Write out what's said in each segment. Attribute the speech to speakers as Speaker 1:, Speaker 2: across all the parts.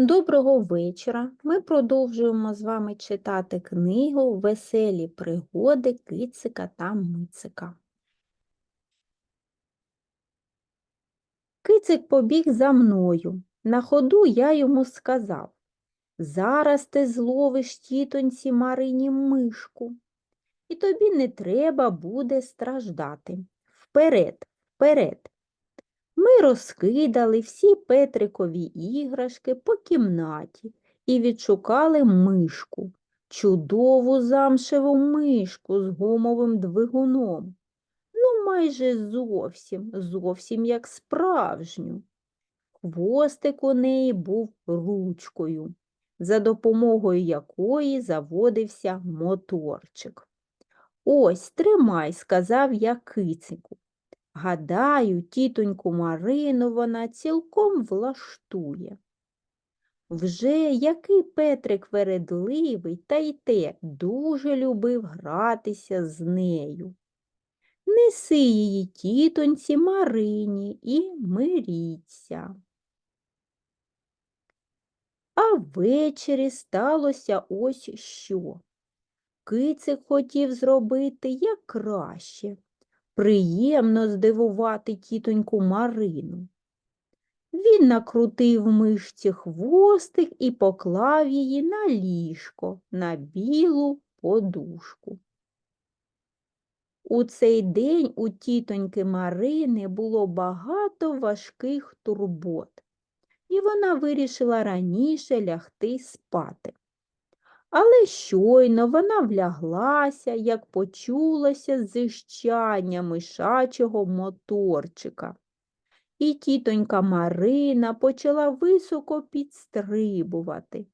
Speaker 1: Доброго вечора. Ми продовжуємо з вами читати книгу Веселі пригоди кицика та мицика. Кицик побіг за мною. На ходу я йому сказав Зараз ти зловиш тітоньці Марині мишку, і тобі не треба буде страждати. Вперед, вперед. Ми розкидали всі Петрикові іграшки по кімнаті і відшукали мишку, чудову замшеву мишку з гумовим двигуном. Ну, майже зовсім, зовсім як справжню. Хвостик у неї був ручкою, за допомогою якої заводився моторчик. Ось, тримай, сказав я кицику. Гадаю, тітоньку Марину вона цілком влаштує. Вже який Петрик вередливий, та й те дуже любив гратися з нею. Неси її тітоньці Марині і миріться. А ввечері сталося ось що. Кицик хотів зробити як краще приємно здивувати тітоньку Марину. Він накрутив мишці хвостик і поклав її на ліжко, на білу подушку. У цей день у тітоньки Марини було багато важких турбот, і вона вирішила раніше лягти спати. Але щойно вона вляглася, як почулося зищання мишачого моторчика. І тітонька Марина почала високо підстрибувати,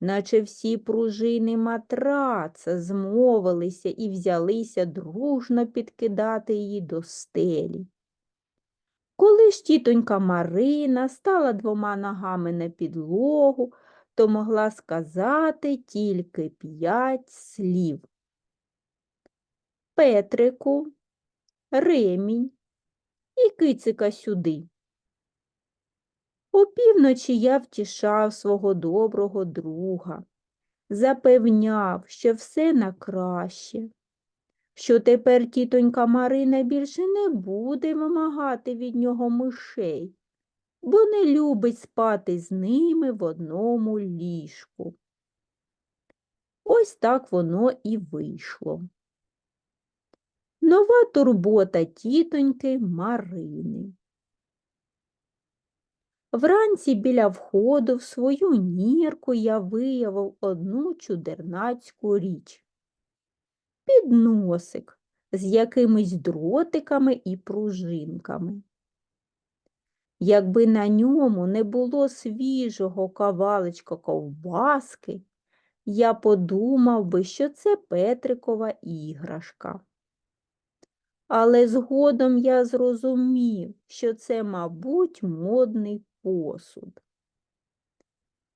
Speaker 1: наче всі пружини матраца змовилися і взялися дружно підкидати її до стелі. Коли ж тітонька Марина стала двома ногами на підлогу, то могла сказати тільки п'ять слів. Петрику, ремінь і кицика сюди. Опівночі я втішав свого доброго друга, запевняв, що все на краще, що тепер тітонька Марина більше не буде вимагати від нього мишей, бо не любить спати з ними в одному ліжку. Ось так воно і вийшло. Нова турбота тітоньки Марини. Вранці біля входу в свою нірку я виявив одну чудернацьку річ. Підносик з якимись дротиками і пружинками. Якби на ньому не було свіжого кавалечка ковбаски, я подумав би, що це Петрикова іграшка. Але згодом я зрозумів, що це, мабуть, модний посуд.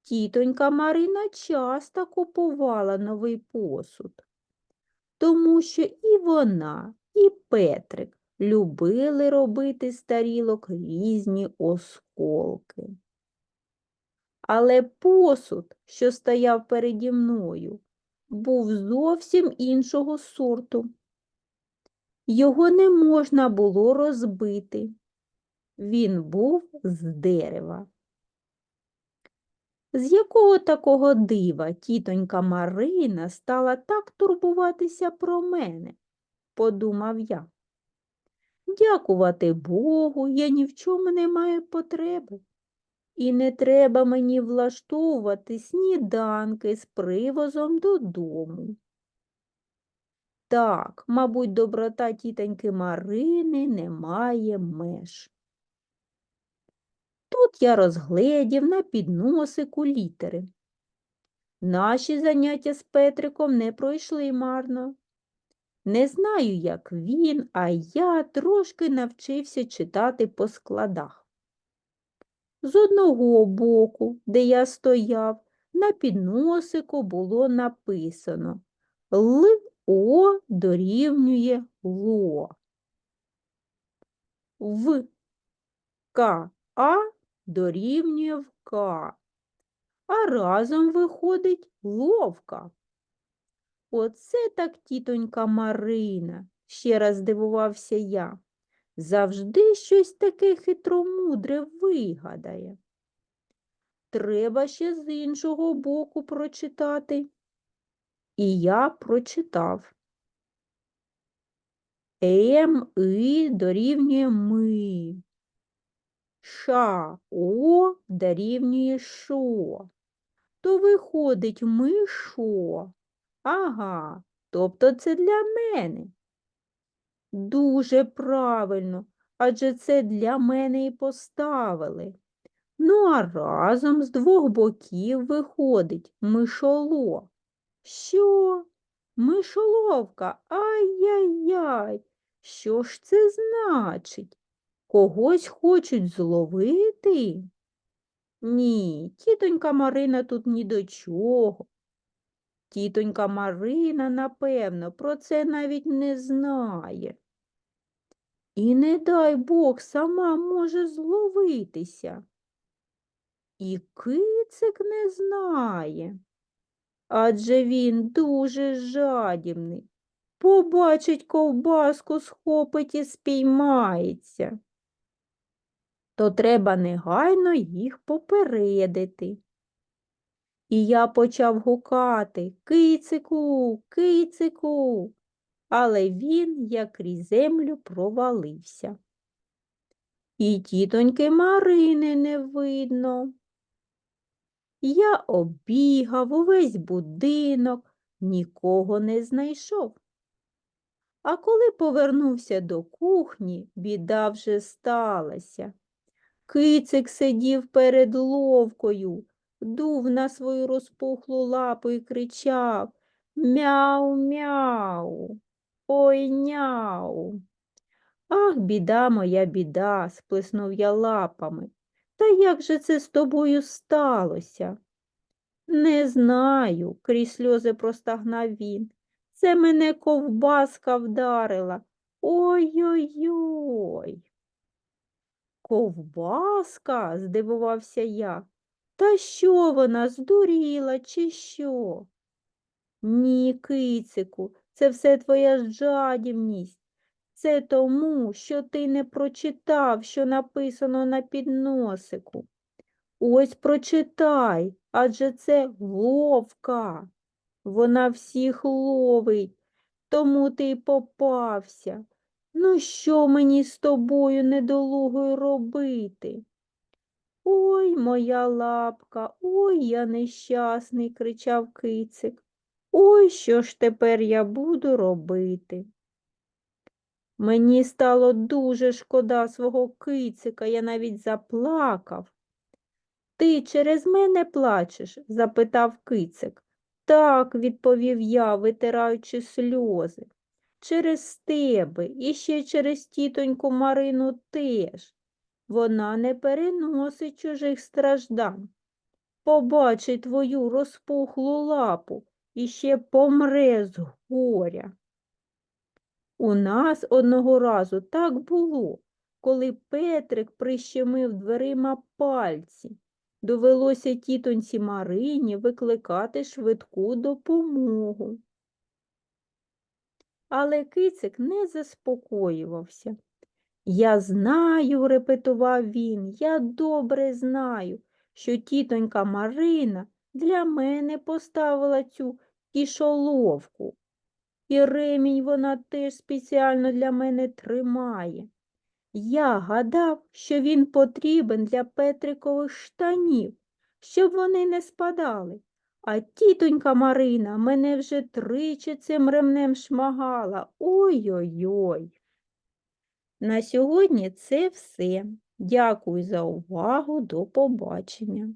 Speaker 1: Тітонька Марина часто купувала новий посуд, тому що і вона, і Петрик любили робити з тарілок різні осколки. Але посуд, що стояв переді мною, був зовсім іншого сорту. Його не можна було розбити. Він був з дерева. З якого такого дива тітонька Марина стала так турбуватися про мене, подумав я. Дякувати Богу, я ні в чому не маю потреби. І не треба мені влаштовувати сніданки з привозом додому. Так, мабуть, доброта тітоньки Марини не має меж. Тут я розгледів на підносику літери. Наші заняття з Петриком не пройшли марно. Не знаю, як він, а я трошки навчився читати по складах. З одного боку, де я стояв, на підносику було написано Л О дорівнює ЛО. В К А дорівнює в К. а разом виходить ловка. Оце так тітонька Марина, ще раз здивувався я. Завжди щось таке хитромудре вигадає. Треба ще з іншого боку прочитати. І я прочитав. М, І дорівнює ми. Ша, О дорівнює шо. То виходить ми шо. Ага, тобто це для мене. Дуже правильно, адже це для мене і поставили. Ну, а разом з двох боків виходить мишоло. Що? Мишоловка? Ай-яй-яй. Що ж це значить? Когось хочуть зловити? Ні, тітонька Марина тут ні до чого. Тітонька Марина, напевно, про це навіть не знає. І не дай Бог сама може зловитися. І кицик не знає, адже він дуже жадібний. Побачить ковбаску, схопить і спіймається. То треба негайно їх попередити. І я почав гукати Кицику, кицику, але він, як крізь землю, провалився. І тітоньки Марини не видно. Я обігав увесь будинок, нікого не знайшов. А коли повернувся до кухні, біда вже сталася. Кицик сидів перед ловкою, дув на свою розпухлу лапу і кричав Мяу-мяу, ой няу. Ах, біда моя біда, сплеснув я лапами. Та як же це з тобою сталося? Не знаю, крізь сльози простагнав він. Це мене ковбаска вдарила. Ой-ой-ой. Ковбаска? здивувався я. Та що вона здуріла, чи що? Ні, кицику, це все твоя жадібність. Це тому, що ти не прочитав, що написано на підносику. Ось прочитай, адже це вовка. Вона всіх ловить, тому ти й попався. Ну, що мені з тобою недолугою робити? Ой, моя лапка, ой, я нещасний, кричав кицик. Ой, що ж тепер я буду робити? Мені стало дуже шкода свого кицика, я навіть заплакав. Ти через мене плачеш? запитав кицик. Так, відповів я, витираючи сльози. Через тебе і ще через тітоньку Марину теж. Вона не переносить чужих страждань. Побачить твою розпухлу лапу і ще помре з горя. У нас одного разу так було, коли Петрик прищемив дверима пальці. Довелося тітоньці Марині викликати швидку допомогу. Але кицик не заспокоювався. Я знаю, репетував він, я добре знаю, що тітонька Марина для мене поставила цю кішоловку. І ремінь вона теж спеціально для мене тримає. Я гадав, що він потрібен для Петрикових штанів, щоб вони не спадали. А тітонька Марина мене вже тричі цим ремнем шмагала. Ой-ой-ой. На сьогодні це все. Дякую за увагу. До побачення.